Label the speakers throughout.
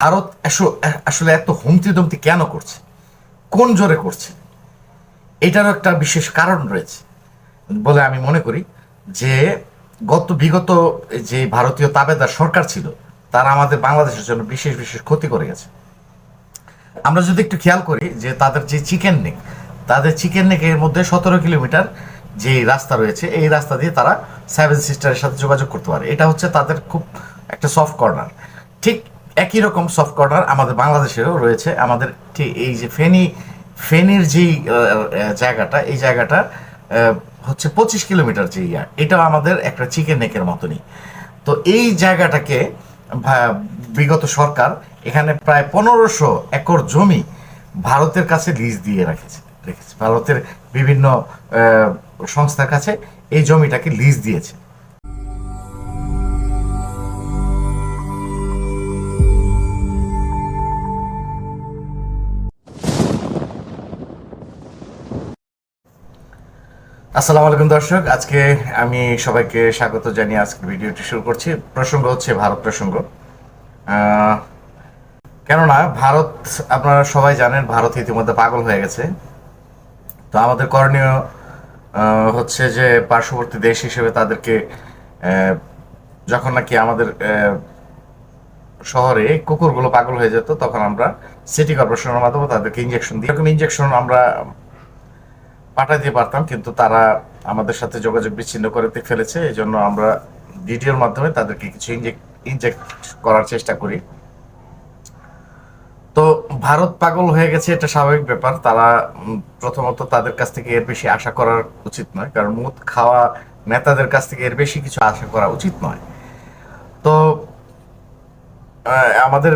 Speaker 1: ভারত আসলে এত হুমতি দমতি কেন করছে? কোন জোরে করছে? এটারও একটা বিশেষ কারণ রয়েছে। বলে আমি মনে করি যে, গত বিগত যে ভারতীয় তাবেদার সরকার ছিল, তারা আমাদের বাংলাদেশের জন্য বিশেষ বিশেষ ক্ষতি করে গেছে। আমরা যদি একটু খেয়াল করি যে তাদের যে চিকেন নেক, তাদের চিকেন নেকের মধ্যে সতেরো কিলোমিটার যে রাস্তা রয়েছে, এই রাস্তা দিয়ে তারা সেভেন সিস্টারের সাথে যোগাযোগ করতে পারে। এটা হচ্ছে তাদের খুব একটা সফট কর্নার ঠিক একই রকম সফট কর্নার আমাদের বাংলাদেশেরও রয়েছে। আমাদের এই যে ফেনী ফেনীর আহ, জায়গাটা এই জায়গাটা হচ্ছে পঁচিশ কিলোমিটার যে ইয়া এটাও আমাদের একটা চিকেন নেকের মতনই। তো এই জায়গাটাকে বিগত সরকার এখানে প্রায় পনেরোশো একর জমি ভারতের কাছে লিজ দিয়ে রেখেছে রেখেছে। ভারতের বিভিন্ন সংস্থার কাছে এই জমিটাকে লিজ দিয়েছে। আসসালামু আলাইকুম দর্শক, আজকে আমি সবাইকে স্বাগত জানিয়ে আজকে ভিডিওটি শুরু করছি। প্রসঙ্গ হচ্ছে ভারত প্রসঙ্গ। কেননা ভারত, আপনারা সবাই জানেন, ভারত ইতিমধ্যে পাগল হয়ে গেছে। তো আমাদের করণীয় হচ্ছে যে পার্শ্ববর্তী দেশ হিসেবে তাদেরকে যখন নাকি আমাদের শহরে কুকুরগুলো পাগল হয়ে যেত, তখন আমরা সিটি কর্পোরেশনের মাধ্যমে তাদেরকে ইঞ্জেকশন দিই। এরকম ইঞ্জেকশন আমরা পাঠাতে পারতাম, কিন্তু তারা আমাদের সাথে যোগাযোগ বিচ্ছিন্ন করে ফেলেছে, এই জন্য আমরা ভিডিওর মাধ্যমে তাদেরকে কিছু ইনজেক্ট ইনজেক্ট করার চেষ্টা করি। তো ভারত পাগল হয়ে গেছে, এটা স্বাভাবিক ব্যাপার। তারা প্রথমত তাদের কাছ থেকে এর বেশি আশা করার উচিত নয়, কারণ মুদ খাওয়া নেতাদের কাছ থেকে এর বেশি কিছু আশা করা উচিত নয়। তো আমাদের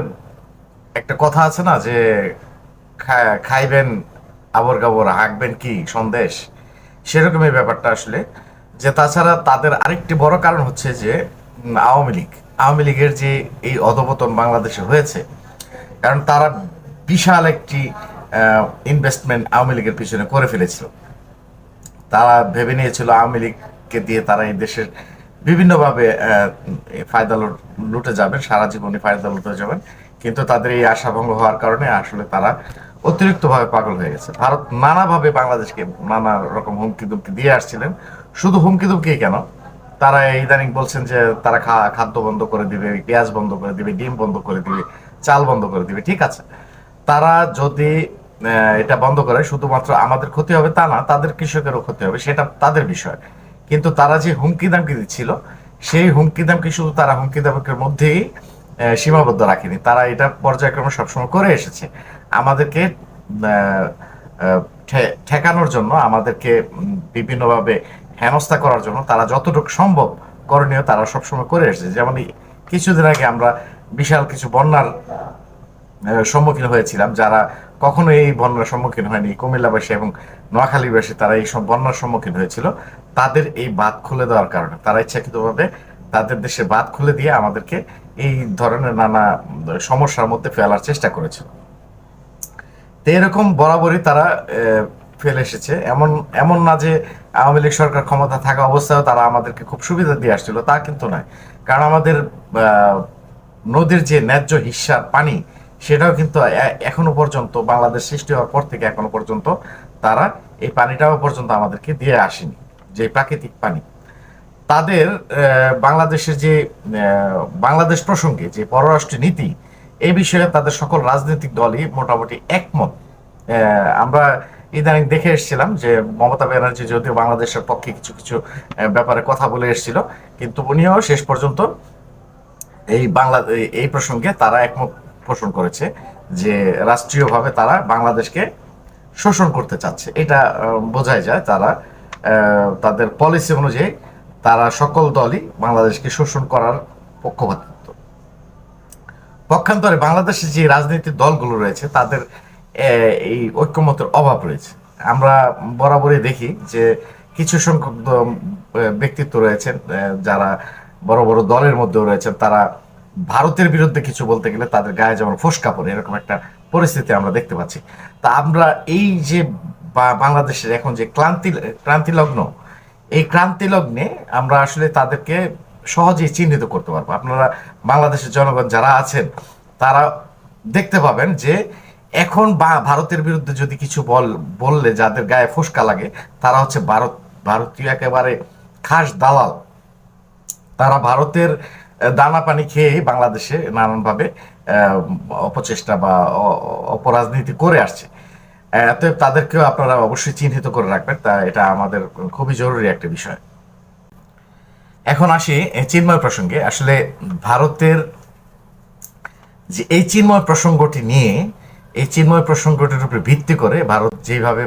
Speaker 1: একটা কথা আছে না যে খাইবেন আবর গাবর হাঁকবেন কি? সন্দেশ? সেরকমই ব্যাপারটা আসলে। যে তাছাড়া তাদের আরেকটি বড় কারণ হচ্ছে যে আওয়ামী লীগ। আওয়ামী লীগের যে এই অধপতন বাংলাদেশে হয়েছে, কারণ তারা বিশাল একটি ইনভেস্টমেন্ট আওয়ামী লীগের পিছনে করে ফেলেছিল। তারা ভেবে নিয়েছিল আওয়ামী লীগকে দিয়ে তারা এই দেশের বিভিন্নভাবে ফায়দা লুটে যাবেন, সারা জীবনে ফায়দা লুটে যাবেন। কিন্তু তাদের এই আশাভঙ্গ হওয়ার কারণে আসলে তারা অতিরিক্তভাবে পাগল হয়ে গেছে। ভারত নানাভাবে বাংলাদেশকে নানা রকম হুমকি দুমকি দিয়ে আসছিলেন। শুধু হুমকি দুমকি কেন? তারা ইদানিং বলছেন যে তারা খাদ্য বন্ধ করে দিবে পেঁয়াজ বন্ধ করে দিবে, ডিম বন্ধ করে দিবে, চাল বন্ধ করে দিবে, ঠিক আছে? তারা যদি এটা বন্ধ করে, শুধুমাত্র আমাদের ক্ষতি হবে তা না, তাদের কৃষকেরও ক্ষতি হবে, সেটা তাদের বিষয়। কিন্তু তারা যে হুমকি দামকি দিচ্ছিল, সেই হুমকি দামকি শুধু তারা হুমকি দামকের মধ্যেই সীমাবদ্ধ রাখেনি। তারা এটা পর্যায়ক্রমে সবসময় করে এসেছে। আমাদেরকে ঠেকানোর জন্য, আমাদেরকে বিভিন্নভাবে হেনস্থা করার জন্য তারা যতটুকু সম্ভব করণীয় তারা সবসময় করে এসেছে। যেমন কিছুদিন আগে আমরা বিশাল কিছু বন্যার সম্মুখীন হয়েছিলাম। যারা কখনো এই বন্যার সম্মুখীন হয়নি। কুমিল্লাবাসী এবং নোয়াখালীবাসী তারা এই সব বন্যার সম্মুখীন হয়েছিল। তাদের এই বাঁধ খুলে দেওয়ার কারণে তারা ইচ্ছাকৃতভাবে তাদের দেশে বাঁধ খুলে দিয়ে আমাদেরকে এই ধরনের নানা সমস্যার মধ্যে ফেলার চেষ্টা করেছিল। তো এরকম বরাবরই তারা ফেলে এসেছে। এমন এমন না যে আওয়ামী লীগ সরকার ক্ষমতা থাকা অবস্থায় তারা আমাদেরকে খুব সুবিধা দিয়ে আসছিল, তা কিন্তু নয়। কারণ আমাদের নদীর যে ন্যায্য হিস্যার পানি, সেটাও কিন্তু এখনও পর্যন্ত বাংলাদেশ সৃষ্টি হওয়ার পর থেকে এখনও পর্যন্ত তারা এই পানিটাও পর্যন্ত আমাদেরকে দিয়ে আসেনি, যে প্রাকৃতিক পানি। তাদের বাংলাদেশের যে বাংলাদেশ প্রসঙ্গে যে পররাষ্ট্র নীতি এই বিষয়ে তাদের সকল রাজনৈতিক দলই মোটামুটি একমত। আমরা ইদানিং দেখে এসেছিলাম যে মমতা ব্যানার্জি যদিও বাংলাদেশের পক্ষে কিছু কিছু ব্যাপারে কথা বলে এসেছিল, কিন্তু উনিও শেষ পর্যন্ত এই বাংলা, এই- প্রসঙ্গে তারা একমত পোষণ করেছে যে রাষ্ট্রীয়ভাবে তারা বাংলাদেশকে শোষণ করতে চাচ্ছে। এটা বোঝাই যায় তারা তাদের পলিসি অনুযায়ী তারা সকল দলই বাংলাদেশকে শোষণ করার পক্ষপাতিত্ব পক্ষান্তরে বাংলাদেশের যে রাজনৈতিক দলগুলো রয়েছে, তাদের এই ঐক্যমতের অভাব রয়েছে। আমরা বরাবরই দেখি যে কিছু সংখ্যক ব্যক্তিত্ব রয়েছেন যারা বড় বড় দলের মধ্যেও রয়েছেন। তারা ভারতের বিরুদ্ধে কিছু বলতে গেলে তাদের গায়ে যেমন ফোসকা পড়ে এরকম একটা পরিস্থিতি আমরা দেখতে পাচ্ছি। তা আমরা এই যে বাংলাদেশের এখন যে ক্লান্তি ক্রান্তি লগ্ন এই ক্রান্তি লগ্নে আমরা আসলে তাদেরকে সহজেই চিহ্নিত করতে পারব। আপনারা বাংলাদেশের জনগণ যারা আছেন, তারা দেখতে পাবেন যে এখন ভারতের বিরুদ্ধে যদি কিছু বল, বললে যাদের গায়ে ফোসকা লাগে, তারা হচ্ছে ভারত, ভারতীয় একেবারে খাস দালাল। তারা ভারতের দানা পানি খেয়ে বাংলাদেশে নানানভাবে অপচেষ্টা বা অপরাজনীতি করে আসছে। অতএব তাদেরকেও আপনারা অবশ্যই চিহ্নিত করে রাখবেন। তা এটা আমাদের খুবই জরুরি একটা বিষয়। এখন আসি চিন্ময় প্রসঙ্গে। আসলে ভারতের যে এই চিন্ময় প্রসঙ্গটি নিয়ে, এই চিন্ময় প্রসঙ্গটির উপরে ভিত্তি করে ভারত যেভাবে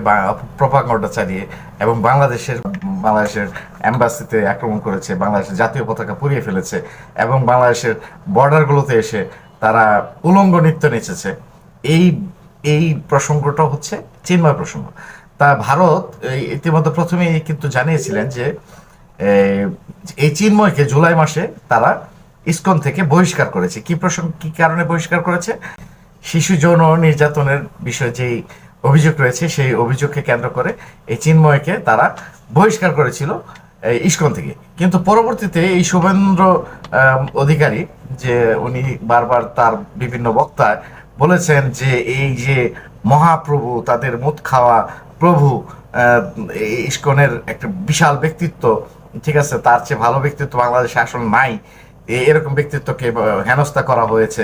Speaker 1: প্রপাগণ্ডা চালিয়ে এবং বাংলাদেশের বাংলাদেশের অ্যাম্বাসিতে আক্রমণ করেছে, বাংলাদেশের জাতীয় পতাকা পুড়িয়ে ফেলেছে এবং বাংলাদেশের বর্ডারগুলোতে এসে তারা উলঙ্গ নৃত্য নেচেছে। এই এই প্রসঙ্গটা হচ্ছে চিন্ময় প্রসঙ্গ। তা ভারত ইতিমধ্যে প্রথমেই কিন্তু জানিয়েছিলেন যে এই চিন্ময়কে জুলাই মাসে তারা ইসকন থেকে বহিষ্কার করেছে। কি প্রসঙ্গ কি কারণে বহিষ্কার করেছে? শিশু যৌন নির্যাতনের বিষয়ে যেই অভিযোগ রয়েছে, সেই অভিযোগকে কেন্দ্র করে এই চিন্ময়কে তারা বহিষ্কার করেছিল ইস্কন থেকে। কিন্তু পরবর্তীতে এই শুভেন্দ্র অধিকারী যে উনি বারবার তার বিভিন্ন বক্তায় বলেছেন যে এই যে মহাপ্রভু, তাদের মুখ খাওয়া প্রভু ইসকনের একটা বিশাল ব্যক্তিত্ব ঠিক আছে, তার চেয়ে ভালো ব্যক্তিত্ব বাংলাদেশে আসলে নাই। এরকম ব্যক্তিত্বকে হেনস্থা করা হয়েছে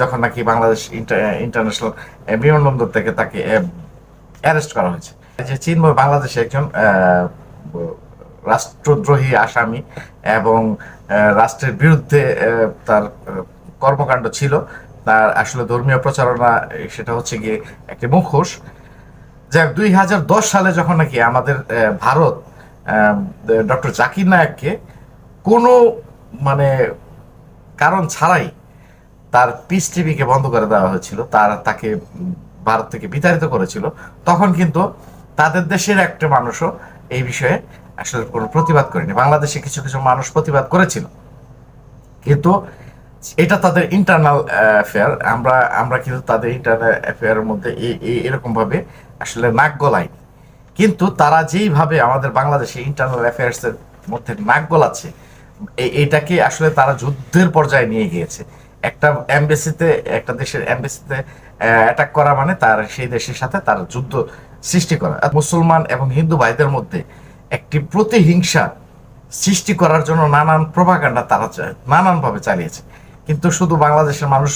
Speaker 1: যখন নাকি বাংলাদেশ ইন্টারন্যাশনাল বিমানবন্দর থেকে তাকে অ্যারেস্ট করা হয়েছে। যে চিন্ময় বাংলাদেশে একজন রাষ্ট্রদ্রোহী আসামি এবং রাষ্ট্রের বিরুদ্ধে তার কর্মকাণ্ড ছিল, তার আসলে ধর্মীয় প্রচারণা, সেটা হচ্ছে গিয়ে একটি মুখোশ। যাক দুই হাজার দশ সালে যখন নাকি আমাদের ভারত ডক্টর জাকির নায়ককে কোনো মানে কারণ ছাড়াই তার পিস টিভিকে বন্ধ করে দেওয়া হয়েছিল। তার, তাকে ভারত থেকে বিতাড়িত করেছিল। তখন কিন্তু তাদের দেশের একটা মানুষও এই বিষয়ে আসলে কোনো প্রতিবাদ করেনি। বাংলাদেশে কিছু কিছু মানুষ প্রতিবাদ করেছিল। কিন্তু এটা তাদের ইন্টারনাল অ্যাফেয়ার আমরা আমরা কিন্তু তাদের ইন্টারনাল অ্যাফেয়ারের মধ্যে এই- এই- এরকম ভাবে আসলে নাক গলাই কিন্তু তারা যেইভাবে আমাদের বাংলাদেশে ইন্টারনাল অ্যাফেয়ার্স এর মধ্যে নাক গলাচ্ছে এটাকে আসলে তারা যুদ্ধের পর্যায়ে নিয়ে গিয়েছে। একটা এমবেসিতে, একটা দেশের এমবেসিতে অ্যাটাক করা মানে তার, সেই দেশের সাথে তার যুদ্ধ সৃষ্টি করা। মুসলমান এবং হিন্দু ভাইদের মধ্যে একটি প্রতিহিংসা সৃষ্টি করার জন্য নানান প্রভাকাণ্ডা তারা নানানভাবে চালিয়েছে। কিন্তু শুধু বাংলাদেশের মানুষ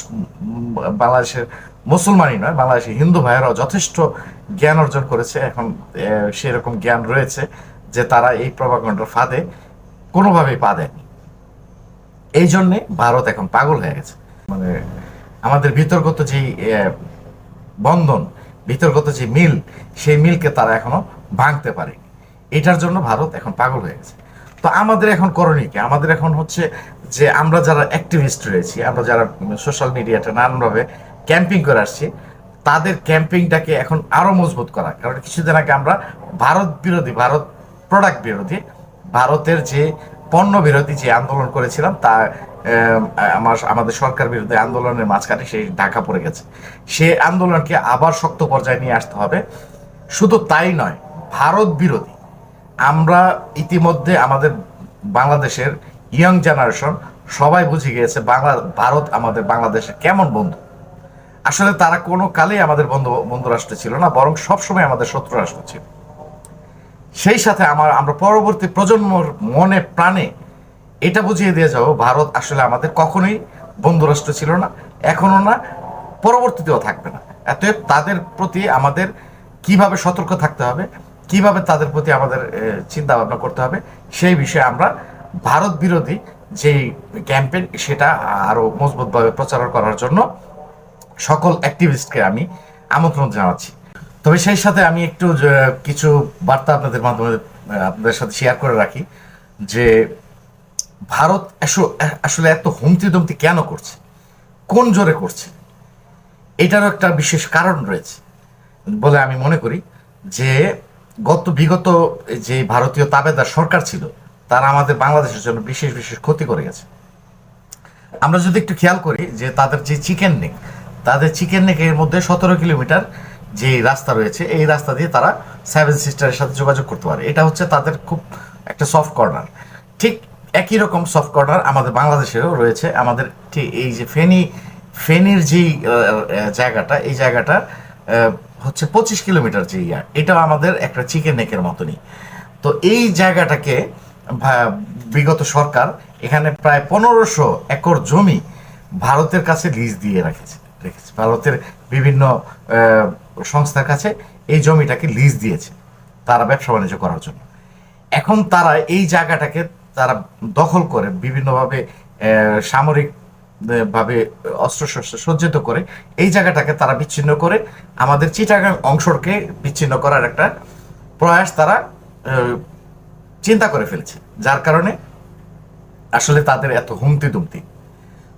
Speaker 1: বাংলাদেশের মুসলমানই নয় বাংলাদেশের হিন্দু ভাইয়েরাও যথেষ্ট জ্ঞান অর্জন করেছে। এখন সেরকম জ্ঞান রয়েছে যে তারা এই প্রভাকাণ্ডার ফাঁদে কোনোভাবেই পা দেয়নি। এই জন্যে ভারত এখন পাগল হয়ে গেছে। মানে আমাদের বিতর্কত যে বন্ধন, বিতর্কত যে মিল, সেই মিলকে তারা এখনও ভাঙতে পারেনি। এটার জন্য ভারত এখন পাগল হয়ে গেছে। তো আমাদের এখন করণীয় কি? আমাদের এখন হচ্ছে যে আমরা যারা অ্যাক্টিভিস্ট রয়েছি, আমরা যারা সোশ্যাল মিডিয়াটা নানানভাবে ক্যাম্পিং করে আসছি, তাদের ক্যাম্পিংটাকে এখন আরও মজবুত করা। কারণ কিছুদিন আগে আমরা ভারত বিরোধী, ভারত প্রোডাক্ট বিরোধী, ভারতের যে পণ্য বিরোধী যে আন্দোলন করেছিলাম, তা আমার, আমাদের সরকার বিরুদ্ধে আন্দোলনের মাঝখানে সেই ঢাকা পড়ে গেছে। সে আন্দোলনকে আবার শক্ত পর্যায়ে নিয়ে আসতে হবে। শুধু তাই নয়, ভারত বিরোধী, আমরা ইতিমধ্যে আমাদের বাংলাদেশের ইয়াং জেনারেশন সবাই বুঝে গিয়েছে বাংলা, ভারত আমাদের বাংলাদেশের কেমন বন্ধু। আসলে তারা কোনো কালেই আমাদের বন্ধু বন্ধু রাষ্ট্র ছিল না, বরং সবসময় আমাদের শত্রু রাষ্ট্র ছিল। সেই সাথে আমার, আমরা পরবর্তী প্রজন্মর মনে, প্রাণে এটা বুঝিয়ে দিয়ে যাব, ভারত আসলে আমাদের কখনোই বন্ধু রাষ্ট্র ছিল না এখনও না, পরবর্তীতেও থাকবে না। অতএব তাদের প্রতি আমাদের কীভাবে সতর্ক থাকতে হবে, কীভাবে তাদের প্রতি আমাদের চিন্তা ভাবনা করতে হবে, সেই বিষয়ে আমরা ভারত বিরোধী যে ক্যাম্পেইন, সেটা আরও মজবুতভাবে প্রচার করার জন্য সকল অ্যাক্টিভিস্টকে আমি আমন্ত্রণ জানাচ্ছি। তবে সেই সাথে আমি একটু কিছু বার্তা আপনাদের মাধ্যমে আপনাদের সাথে শেয়ার করে রাখি যে ভারত আসলে এত হুমতি দমতি কেন করছে? কোন জোরে করছে? এটারও একটা বিশেষ কারণ রয়েছে বলে আমি মনে করি যে গত, বিগত যে ভারতীয় তাবেদার সরকার ছিল তারা আমাদের বাংলাদেশের জন্য বিশেষ বিশেষ ক্ষতি করে গেছে। আমরা যদি একটু খেয়াল করি যে তাদের যে চিকেন নেক তাদের চিকেন নেকের মধ্যে সতেরো কিলোমিটার যে রাস্তা রয়েছে এই রাস্তা দিয়ে তারা সেভেন সিস্টারের সাথে যোগাযোগ করতে পারে। এটা হচ্ছে তাদের খুব একটা সফট কর্নার ঠিক একই রকম সফট কর্নার আমাদের বাংলাদেশেরও রয়েছে। আমাদের ঠিক এই যে ফেনী ফেনীর আহ, জায়গাটা এই জায়গাটা হচ্ছে পঁচিশ কিলোমিটার যে ইয়া এটাও আমাদের একটা চিকেন নেকের মতনই। তো এই জায়গাটাকে বিগত সরকার এখানে প্রায় পনেরোশো একর জমি ভারতের কাছে লিজ দিয়ে রেখেছে রেখেছে। ভারতের বিভিন্ন সংস্থার কাছে এই জমিটাকে লিজ দিয়েছে তারা ব্যবসা বাণিজ্য করার জন্য। এখন তারা এই জায়গাটাকে তারা দখল করে বিভিন্নভাবে সামরিক ভাবে অস্ত্রশস্ত্র সজ্জিত করে এই জায়গাটাকে তারা বিচ্ছিন্ন করে আমাদের চিটাগাং অংশকে বিচ্ছিন্ন করার একটা প্রয়াস তারা চিন্তা করে ফেলছে, যার কারণে আসলে তাদের এত হুমতি দুমতি।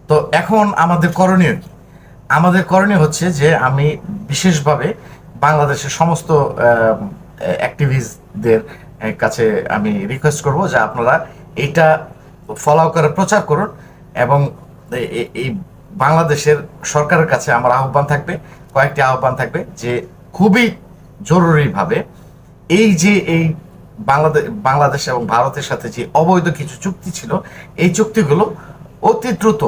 Speaker 1: তো এখন আমাদের করণীয় কি? আমাদের করণীয় হচ্ছে যে আমি বিশেষভাবে বাংলাদেশের সমস্ত অ্যাক্টিভিস্টদের কাছে আমি রিকোয়েস্ট করব যে আপনারা এইটা ফলো করে প্রচার করুন এবং এই বাংলাদেশের সরকারের কাছে আমার আহ্বান থাকবে, কয়েকটি আহ্বান থাকবে যে খুবই জরুরিভাবে এই যে এই বাংলাদেশ বাংলাদেশ এবং ভারতের সাথে যে অবৈধ কিছু চুক্তি ছিল, এই চুক্তিগুলো অতি দ্রুত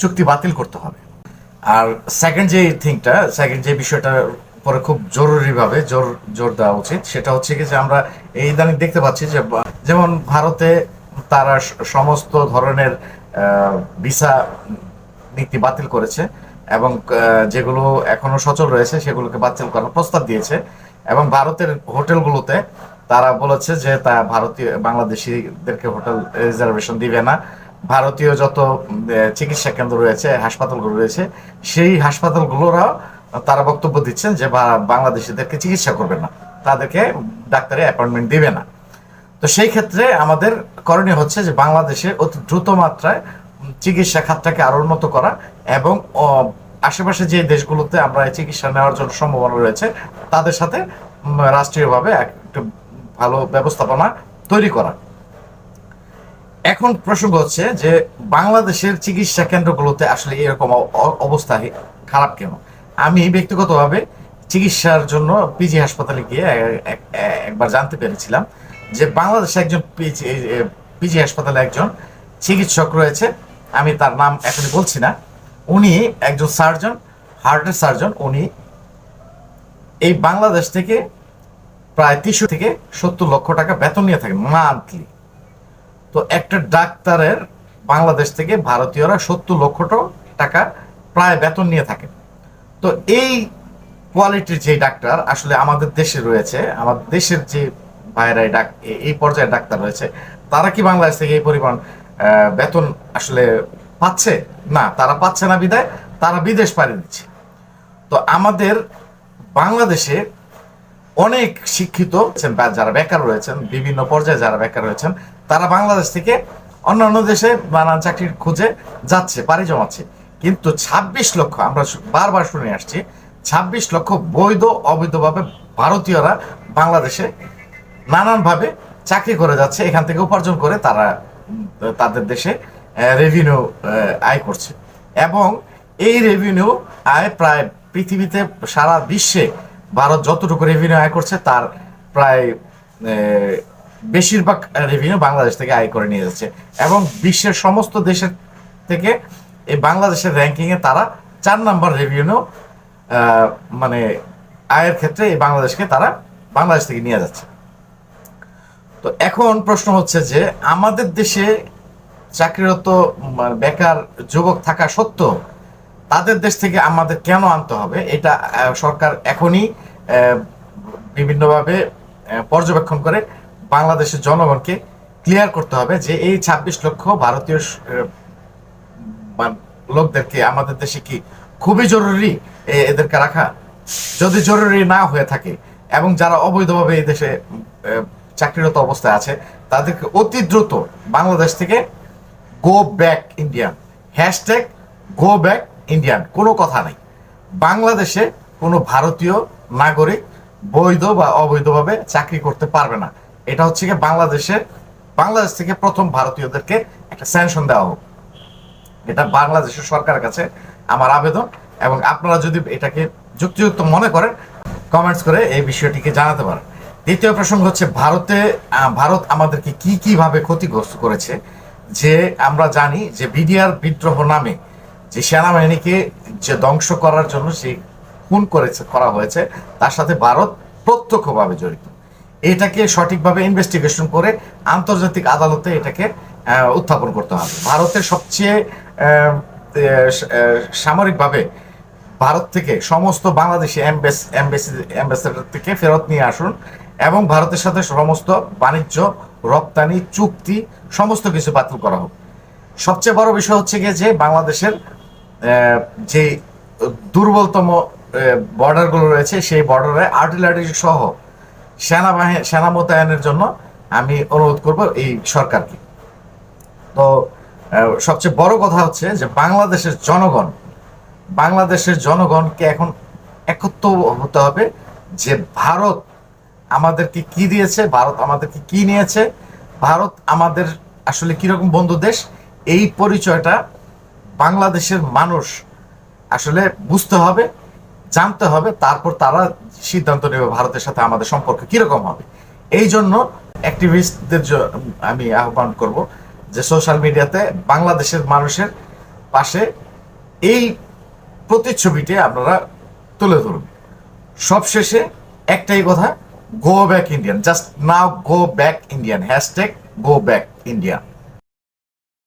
Speaker 1: চুক্তি বাতিল করতে হবে। আর সেকেন্ড যে থিংটা সেকেন্ড যে বিষয়টার উপরে খুব জরুরিভাবে জোর জোর দেওয়া উচিত, সেটা হচ্ছে কি যে আমরা এই ইদানিং দেখতে পাচ্ছি যে, যেমন ভারতে তারা সমস্ত ধরনের ভিসা নীতি বাতিল করেছে এবং যেগুলো এখনও সচল রয়েছে, সেগুলোকে বাতিল করার প্রস্তাব দিয়েছে। এবং ভারতের হোটেলগুলোতে তারা বলেছে যে তা ভারতীয়, বাংলাদেশিদেরকে হোটেল রিজার্ভেশন দিবে না। ভারতীয় যত চিকিৎসা কেন্দ্র রয়েছে, হাসপাতালগুলো রয়েছে, সেই হাসপাতালগুলোরাও তারা বক্তব্য দিচ্ছেন যে বাংলাদেশিদেরকে চিকিৎসা করবে না। তাদেরকে ডাক্তারি অ্যাপয়েন্টমেন্ট দিবে না। তো সেই ক্ষেত্রে আমাদের করণীয় হচ্ছে যে বাংলাদেশে অতি দ্রুত মাত্রায় চিকিৎসা খাতটাকে আরও উন্নত করা এবং আশেপাশে যে দেশগুলোতে আমরা চিকিৎসা নেওয়ার জন্য সম্ভাবনা রয়েছে, তাদের সাথে রাষ্ট্রীয়ভাবে একটু ভালো ব্যবস্থাপনা তৈরি করা। এখন প্রসঙ্গ হচ্ছে যে বাংলাদেশের চিকিৎসা কেন্দ্রগুলোতে আসলে এরকম অবস্থা খারাপ কেন? আমি ব্যক্তিগতভাবে চিকিৎসার জন্য পিজি হাসপাতালে গিয়ে এক- একবার জানতে পেরেছিলাম যে বাংলাদেশে একজন পিজি পিজি হাসপাতালে একজন চিকিৎসক রয়েছে। আমি তার নাম এখনই বলছি না। উনি একজন সার্জন, হার্টের সার্জন, উনি এই বাংলাদেশ থেকে প্রায় তিনশো থেকে সত্তর লক্ষ টাকা বেতন নিয়ে থাকেন মান্থলি তো একটা ডাক্তারের বাংলাদেশ থেকে ভারতীয়রা সত্তর লক্ষ টাকা প্রায় বেতন নিয়ে থাকেন। তো এই কোয়ালিটির যে ডাক্তার আসলে আমাদের দেশে রয়েছে আমাদের দেশের যে ভাইরাই ডাক, এই পর্যায়ে ডাক্তার রয়েছে, তারা কি বাংলাদেশ থেকে এই পরিমাণ বেতন আসলে পাচ্ছে? না, তারা পাচ্ছে না বিদায়, তারা বিদেশ পাড়ি দিচ্ছে। তো আমাদের বাংলাদেশে অনেক শিক্ষিত যারা বেকার রয়েছেন, বিভিন্ন পর্যায়ে যারা বেকার রয়েছেন, তারা বাংলাদেশ থেকে অন্যান্য দেশে নানান চাকরির খুঁজে যাচ্ছে, পাড়ি জমাচ্ছে। কিন্তু ২৬ লক্ষ, আমরা বারবার শুনে আসছি ২৬ লক্ষ বৈধ, অবৈধভাবে ভারতীয়রা বাংলাদেশে নানানভাবে চাকরি করে যাচ্ছে, এখান থেকে উপার্জন করে তারা তাদের দেশে রেভিনিউ আয় করছে। এবং এই রেভিনিউ আয় প্রায় পৃথিবীতে সারা বিশ্বে ভারত যতটুকু রেভিনিউ আয় করছে, তার প্রায় বেশিরভাগ রেভিনিউ বাংলাদেশ থেকে আয় করে নিয়ে যাচ্ছে। এবং বিশ্বের সমস্ত দেশের থেকে এই বাংলাদেশের র্যাঙ্কিংয়ে তারা চার নাম্বার রেভিনিউ মানে আয়ের ক্ষেত্রে এই বাংলাদেশকে তারা বাংলাদেশ থেকে নিয়ে যাচ্ছে। তো এখন প্রশ্ন হচ্ছে যে, আমাদের দেশে চাকরিরত মানে বেকার যুবক থাকা সত্ত্বেও তাদের দেশ থেকে আমাদের কেন আনতে হবে? এটা সরকার এখনই বিভিন্নভাবে পর্যবেক্ষণ করে বাংলাদেশের জনগণকে ক্লিয়ার করতে হবে যে এই ছাব্বিশ লক্ষ ভারতীয় লোকদেরকে আমাদের দেশে কি খুবই জরুরি এদেরকে রাখা? যদি জরুরি না হয়ে থাকে এবং যারা অবৈধভাবে এই দেশে চাকরিরত অবস্থায় আছে, তাদেরকে অতি দ্রুত বাংলাদেশ থেকে go back Indian hashtag go back Indian কোনো কথা নাই। বাংলাদেশে কোনো ভারতীয় নাগরিক বৈধ বা অবৈধভাবে চাকরি করতে পারবে না। এটা হচ্ছে কি বাংলাদেশের, বাংলাদেশ থেকে প্রথম ভারতীয়দেরকে একটা স্যাংশন দেওয়া হোক। এটা বাংলাদেশের সরকারের কাছে আমার আবেদন এবং আপনারা যদি এটাকে যুক্তিযুক্ত মনে করেন কমেন্টস করে এই বিষয়টিকে জানাতে পারেন। দ্বিতীয় প্রসঙ্গ হচ্ছে ভারতে ভারত আমাদেরকে কি কীভাবে ক্ষতিগ্রস্ত করেছে? যে আমরা জানি যে বিডিআর বিদ্রোহ নামে যে সেনাবাহিনীকে যে ধ্বংস করার জন্য সে খুন করেছে, করা হয়েছে, তার সাথে ভারত প্রত্যক্ষভাবে জড়িত। এটাকে সঠিকভাবে ইনভেস্টিগেশন করে আন্তর্জাতিক আদালতে এটাকে উত্থাপন করতে হবে। ভারতের সবচেয়ে সামরিকভাবে ভারত থেকে সমস্ত বাংলাদেশি এমবেসি অ্যাম্বাসেডার থেকে ফেরত নিয়ে আসুন এবং ভারতের সাথে সমস্ত বাণিজ্য রপ্তানি, চুক্তি, সমস্ত কিছু বাতিল করা হোক। সবচেয়ে বড় বিষয় হচ্ছে গিয়ে যে বাংলাদেশের যে দুর্বলতম বর্ডারগুলো রয়েছে, সেই বর্ডারে আর্টিলারি সহ সেনাবাহিনী, সেনা মোতায়েনের জন্য আমি অনুরোধ করব এই সরকারকে। তো সবচেয়ে বড় কথা হচ্ছে যে বাংলাদেশের জনগণ, বাংলাদেশের জনগণকে এখন একত্র হতে হবে যে ভারত আমাদেরকে কি দিয়েছে? ভারত আমাদেরকে কি নিয়েছে? ভারত আমাদের আসলে কীরকম বন্ধু দেশ? এই পরিচয়টা বাংলাদেশের মানুষ আসলে বুঝতে হবে, জানতে হবে, তারপর তারা সিদ্ধান্ত নেবে ভারতের সাথে আমাদের সম্পর্ক কীরকম হবে। এই জন্য অ্যাক্টিভিস্টদের আমি আহ্বান করব যে সোশ্যাল মিডিয়াতে বাংলাদেশের মানুষের পাশে এই প্রতিচ্ছবিটি আপনারা তুলে ধরুন। সবশেষে একটাই কথা go back Indian. Just now go back Indian. Hashtag go back India.